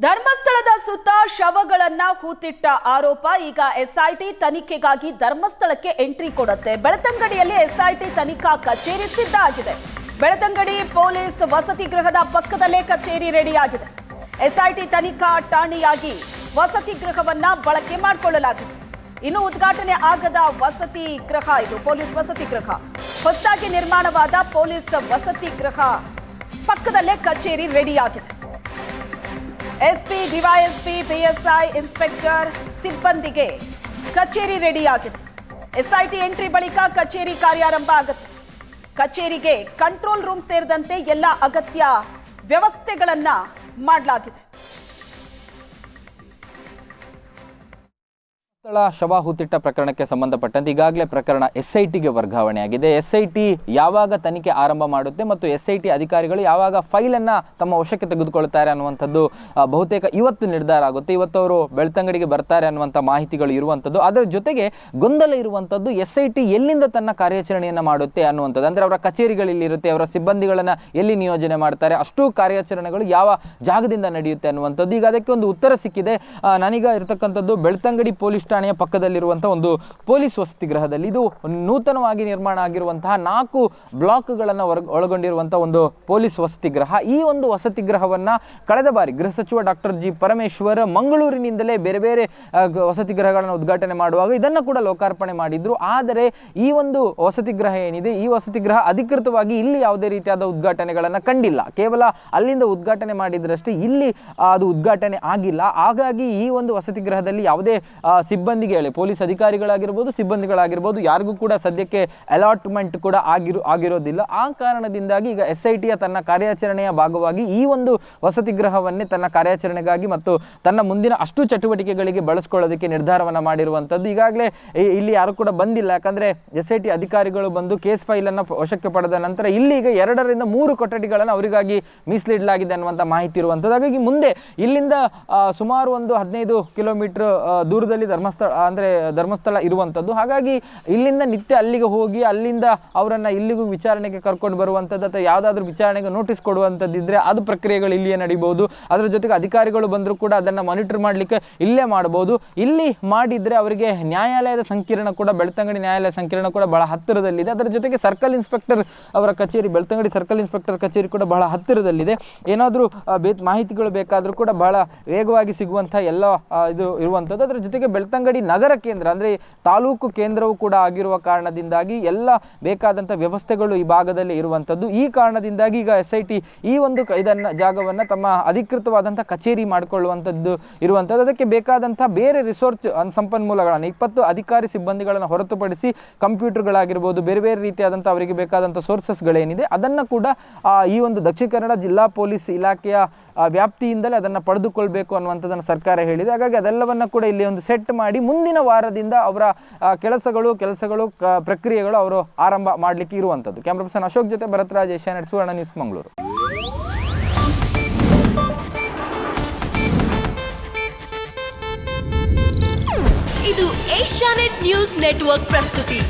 ಧರ್ಮಸ್ಥಳದ ಸುತ್ತ ಶವಗಳನ್ನ ಹೂತಿಟ್ಟ ಆರೋಪ. ಈಗ ಎಸ್ಐಟಿ ತನಿಖೆಗಾಗಿ ಧರ್ಮಸ್ಥಳಕ್ಕೆ ಎಂಟ್ರಿ ಕೊಡುತ್ತೆ. ಬೆಳತಂಗಡಿಯಲ್ಲಿ ಎಸ್ಐಟಿ ತನಿಖಾ ಕಚೇರಿ ಸಿದ್ಧ ಆಗಿದೆ. ಬೆಳತಂಗಡಿ ಪೊಲೀಸ್ ವಸತಿ ಗೃಹದ ಪಕ್ಕದಲ್ಲೇ ಕಚೇರಿ ರೆಡಿಯಾಗಿದೆ. ಎಸ್ಐಟಿ ತನಿಖಾ ಠಾಣೆಯಾಗಿ ವಸತಿ ಗೃಹವನ್ನ ಬಳಕೆ ಮಾಡಿಕೊಳ್ಳಲಾಗಿದೆ. ಇನ್ನು ಉದ್ಘಾಟನೆ ಆಗದ ವಸತಿ ಗೃಹ, ಇದು ಪೊಲೀಸ್ ವಸತಿ ಗೃಹ. ಹೊಸದಾಗಿ ನಿರ್ಮಾಣವಾದ ಪೊಲೀಸ್ ವಸತಿ ಗೃಹ ಪಕ್ಕದಲ್ಲೇ ಕಚೇರಿ ರೆಡಿಯಾಗಿದೆ. ಎಸ್ಪಿ, ಡಿವೈಎಸ್ಪಿ ಪಿಎಸ್ಐ ಇನ್ಸ್ಪೆಕ್ಟರ್ ಸಿಬ್ಬಂದಿಗೆ ಕಚೇರಿ ರೆಡಿಯಾಗಿದೆ. ಎಸ್ಐಟಿ ಎಂಟ್ರಿ ಬಳಿಕ ಕಚೇರಿ ಕಾರ್ಯಾರಂಭ ಆಗುತ್ತೆ. ಕಚೇರಿಗೆ ಕಂಟ್ರೋಲ್ ರೂಮ್ ಸೇರಿದಂತೆ ಎಲ್ಲ ಅಗತ್ಯ ವ್ಯವಸ್ಥೆಗಳನ್ನ ಮಾಡಲಾಗಿದೆ. ಸ್ಥಳ ಶವ ಹೂತಿಟ್ಟ ಪ್ರಕರಣಕ್ಕೆ ಸಂಬಂಧಪಟ್ಟಂತೆ ಈಗಾಗಲೇ ಪ್ರಕರಣ ಎಸ್ಐಟಿಗೆ ಟಿಗೆ ವರ್ಗಾವಣೆಯಾಗಿದೆ. ಎಸ್ ಯಾವಾಗ ತನಿಖೆ ಆರಂಭ ಮಾಡುತ್ತೆ ಮತ್ತು ಎಸ್ ಐ ಟಿ ಅಧಿಕಾರಿಗಳು ಯಾವಾಗ ಫೈಲನ್ನು ತಮ್ಮ ವಶಕ್ಕೆ ತೆಗೆದುಕೊಳ್ತಾರೆ ಅನ್ನುವಂಥದ್ದು ಬಹುತೇಕ ಇವತ್ತು ನಿರ್ಧಾರ ಆಗುತ್ತೆ. ಇವತ್ತು ಅವರು ಬೆಳ್ತಂಗಡಿಗೆ ಬರ್ತಾರೆ ಅನ್ನುವಂಥ ಮಾಹಿತಿಗಳು ಇರುವಂಥದ್ದು. ಅದರ ಜೊತೆಗೆ ಗೊಂದಲ ಇರುವಂಥದ್ದು ಎಸ್ ಐ ಟಿ ಎಲ್ಲಿಂದ ತನ್ನ ಕಾರ್ಯಾಚರಣೆಯನ್ನು ಮಾಡುತ್ತೆ ಅನ್ನುವಂಥದ್ದು. ಅಂದರೆ ಅವರ ಇರುತ್ತೆ ಅವರ ಸಿಬ್ಬಂದಿಗಳನ್ನು ಎಲ್ಲಿ ನಿಯೋಜನೆ ಮಾಡ್ತಾರೆ, ಅಷ್ಟು ಕಾರ್ಯಾಚರಣೆಗಳು ಯಾವ ಜಾಗದಿಂದ ನಡೆಯುತ್ತೆ ಅನ್ನುವಂಥದ್ದು. ಈಗ ಅದಕ್ಕೆ ಒಂದು ಉತ್ತರ ಸಿಕ್ಕಿದೆ. ನಾನೀಗ ಇರತಕ್ಕಂಥದ್ದು ಬೆಳ್ತಂಗಡಿ ಪೊಲೀಸ್ ಠಾಣೆಯ ಪಕ್ಕದಲ್ಲಿರುವಂತಹ ಒಂದು ಪೊಲೀಸ್ ವಸತಿ ಗೃಹದಲ್ಲಿ. ಇದು ನೂತನವಾಗಿ ನಿರ್ಮಾಣ ಆಗಿರುವಂತಹ ನಾಲ್ಕು ಬ್ಲಾಕ್ಗಳನ್ನು ಒಳಗೊಂಡಿರುವಂತಹ ಒಂದು ಪೊಲೀಸ್ ವಸತಿ ಗೃಹ. ಈ ಒಂದು ವಸತಿ ಗೃಹವನ್ನ ಕಳೆದ ಬಾರಿ ಗೃಹ ಸಚಿವ ಡಾಕ್ಟರ್ ಜಿ ಪರಮೇಶ್ವರ್ ಮಂಗಳೂರಿನಿಂದಲೇ ಬೇರೆ ಬೇರೆ ವಸತಿ ಗೃಹಗಳನ್ನು ಉದ್ಘಾಟನೆ ಮಾಡುವಾಗ ಇದನ್ನ ಕೂಡ ಲೋಕಾರ್ಪಣೆ ಮಾಡಿದ್ರು. ಆದರೆ ಈ ಒಂದು ವಸತಿ ಗೃಹ ಏನಿದೆ, ಈ ವಸತಿ ಗೃಹ ಅಧಿಕೃತವಾಗಿ ಇಲ್ಲಿ ಯಾವುದೇ ರೀತಿಯಾದ ಉದ್ಘಾಟನೆಗಳನ್ನ ಕಂಡಿಲ್ಲ. ಕೇವಲ ಅಲ್ಲಿಂದ ಉದ್ಘಾಟನೆ ಮಾಡಿದ್ರಷ್ಟೇ ಇಲ್ಲಿ ಅದು ಉದ್ಘಾಟನೆ ಆಗಿಲ್ಲ. ಹಾಗಾಗಿ ಈ ಒಂದು ವಸತಿ ಗೃಹದಲ್ಲಿ ಯಾವುದೇ ಸಿಬ್ಬಂದಿಗೆ ಹೇಳಿ, ಪೊಲೀಸ್ ಅಧಿಕಾರಿಗಳಾಗಿರ್ಬೋದು, ಸಿಬ್ಬಂದಿಗಳಾಗಿರ್ಬೋದು, ಯಾರಿಗೂ ಕೂಡ ಸದ್ಯಕ್ಕೆ ಅಲಾಟ್ಮೆಂಟ್ ಕೂಡ ಆಗಿರು, ಆಗಿರೋದಿಲ್ಲ. ಆ ಕಾರಣದಿಂದಾಗಿ ಈಗ ಎಸ್ ಐ ಟಿಯ ತನ್ನ ಕಾರ್ಯಾಚರಣೆಯ ಭಾಗವಾಗಿ ಈ ಒಂದು ವಸತಿ ಗೃಹವನ್ನೇ ತನ್ನ ಕಾರ್ಯಾಚರಣೆಗಾಗಿ ಮತ್ತು ತನ್ನ ಮುಂದಿನ ಅಷ್ಟು ಚಟುವಟಿಕೆಗಳಿಗೆ ಬಳಸ್ಕೊಳ್ಳೋದಕ್ಕೆ ನಿರ್ಧಾರವನ್ನ ಮಾಡಿರುವಂಥದ್ದು. ಈಗಾಗಲೇ ಇಲ್ಲಿ ಯಾರು ಕೂಡ ಬಂದಿಲ್ಲ. ಯಾಕಂದ್ರೆ ಎಸ್ ಐ ಟಿ ಅಧಿಕಾರಿಗಳು ಬಂದು ಕೇಸ್ ಫೈಲ್ ಅನ್ನ ವಶಕ್ಕೆ ಪಡೆದ ನಂತರ ಇಲ್ಲಿ ಈಗ ಎರಡರಿಂದ ಮೂರು ಕೊಠಡಿಗಳನ್ನು ಅವರಿಗಾಗಿ ಮೀಸಲಿಡಲಾಗಿದೆ ಅನ್ನುವಂಥ ಮಾಹಿತಿ ಇರುವಂಥದ್ದು. ಹಾಗಾಗಿ ಮುಂದೆ ಇಲ್ಲಿಂದ ಸುಮಾರು ಒಂದು ಹದಿನೈದು ಕಿಲೋಮೀಟರ್ ದೂರದಲ್ಲಿ ಧರ್ಮಸ್ಥಳ ಅಂದ್ರೆ ಧರ್ಮಸ್ಥಳ ಇರುವಂಥದ್ದು ಹಾಗಾಗಿ ಇಲ್ಲಿಂದ ನಿತ್ಯ ಅಲ್ಲಿಗೆ ಹೋಗಿ ಅಲ್ಲಿಂದ ಅವರನ್ನು ಇಲ್ಲಿಗೂ ವಿಚಾರಣೆಗೆ ಕರ್ಕೊಂಡು ಬರುವಂಥದ್ದು ಅಥವಾ ಯಾವುದಾದ್ರೂ ವಿಚಾರಣೆಗೆ ನೋಟಿಸ್ ಕೊಡುವಂಥದ್ದಿದ್ದರೆ ಅದು ಪ್ರಕ್ರಿಯೆಗಳು ಇಲ್ಲಿಯೇ ನಡೀಬೋದು ಅದರ ಜೊತೆಗೆ ಅಧಿಕಾರಿಗಳು ಬಂದರೂ ಕೂಡ ಅದನ್ನ ಮಾನಿಟರ್ ಮಾಡಲಿಕ್ಕೆ ಇಲ್ಲೇ ಮಾಡಬಹುದು ಇಲ್ಲಿ ಮಾಡಿದ್ರೆ ಅವರಿಗೆ ನ್ಯಾಯಾಲಯದ ಸಂಕೀರ್ಣ ಕೂಡ, ಬೆಳ್ತಂಗಡಿ ನ್ಯಾಯಾಲಯ ಸಂಕೀರ್ಣ ಕೂಡ ಬಹಳ ಹತ್ತಿರದಲ್ಲಿದೆ. ಅದರ ಜೊತೆಗೆ ಸರ್ಕಲ್ ಇನ್ಸ್ಪೆಕ್ಟರ್ ಅವರ ಕಚೇರಿ, ಬೆಳ್ತಂಗಡಿ ಸರ್ಕಲ್ ಇನ್ಸ್ಪೆಕ್ಟರ್ ಕಚೇರಿ ಕೂಡ ಬಹಳ ಹತ್ತಿರದಲ್ಲಿದೆ. ಏನಾದರೂ ಮಾಹಿತಿಗಳು ಬೇಕಾದರೂ ಕೂಡ ಬಹಳ ವೇಗವಾಗಿ ಸಿಗುವಂತಹ ಎಲ್ಲ ಇದು ಇರುವಂಥದ್ದು ಅದರ ಜೊತೆಗೆ ಬೆಳ್ತಂಗಡಿ ನಗರ ಕೇಂದ್ರ, ಅಂದ್ರೆ ತಾಲೂಕು ಕೇಂದ್ರವೂ ಕೂಡ ಆಗಿರುವ ಕಾರಣದಿಂದಾಗಿ ಎಲ್ಲ ಬೇಕಾದಂಥ ವ್ಯವಸ್ಥೆಗಳು ಈ ಭಾಗದಲ್ಲಿ ಇರುವಂಥದ್ದು ಈ ಕಾರಣದಿಂದಾಗಿ ಈಗ ಎಸ್ ಐ ಟಿ ಈ ಒಂದು ಇದನ್ನ, ಜಾಗವನ್ನ ತಮ್ಮ ಅಧಿಕೃತವಾದಂಥ ಕಚೇರಿ ಮಾಡಿಕೊಳ್ಳುವಂಥದ್ದು ಇರುವಂಥದ್ದು ಅದಕ್ಕೆ ಬೇಕಾದಂಥ ಬೇರೆ ರಿಸೋರ್ಚ್ ಸಂಪನ್ಮೂಲಗಳನ್ನು, ಇಪ್ಪತ್ತು ಅಧಿಕಾರಿ ಸಿಬ್ಬಂದಿಗಳನ್ನು ಹೊರತುಪಡಿಸಿ ಕಂಪ್ಯೂಟರ್ಗಳಾಗಿರ್ಬೋದು, ಬೇರೆ ಬೇರೆ ರೀತಿಯಾದಂಥ ಅವರಿಗೆ ಬೇಕಾದಂಥ ಸೋರ್ಸಸ್ಗಳೇನಿದೆ ಅದನ್ನು ಕೂಡ ಈ ಒಂದು ದಕ್ಷಿಣ ಕನ್ನಡ ಜಿಲ್ಲಾ ಪೊಲೀಸ್ ಇಲಾಖೆಯ ವ್ಯಾಪ್ತಿಯಿಂದಲೇ ಅದನ್ನು ಪಡೆದುಕೊಳ್ಬೇಕು ಅನ್ನುವಂಥದ್ದನ್ನು ಸರ್ಕಾರ ಹೇಳಿದೆ. ಹಾಗಾಗಿ ಅದೆಲ್ಲವನ್ನ ಕೂಡ ಇಲ್ಲಿ ಒಂದು ಸೆಟ್ ಮಾಡಿ ಮುಂದಿನ ವಾರದಿಂದ ಅವರ ಕೆಲಸಗಳು ಕೆಲಸಗಳು ಪ್ರಕ್ರಿಯೆಗಳು ಅವರು ಆರಂಭ ಮಾಡಲಿಕ್ಕೆ ಇರುವಂಥದ್ದು. ಕ್ಯಾಮ್ರಾ ಪರ್ಸನ್ ಅಶೋಕ್ ಜೊತೆ ಭರತ್ರಾಜ್, ಏಷ್ಯಾನೆಟ್, ಸುವರ್ಣ ನ್ಯೂಸ್, ಮಂಗಳೂರು. ಇದು ಏಷ್ಯಾನೆಟ್ ನ್ಯೂಸ್ ನೆಟ್ವರ್ಕ್ ಪ್ರಸ್ತುತಿ.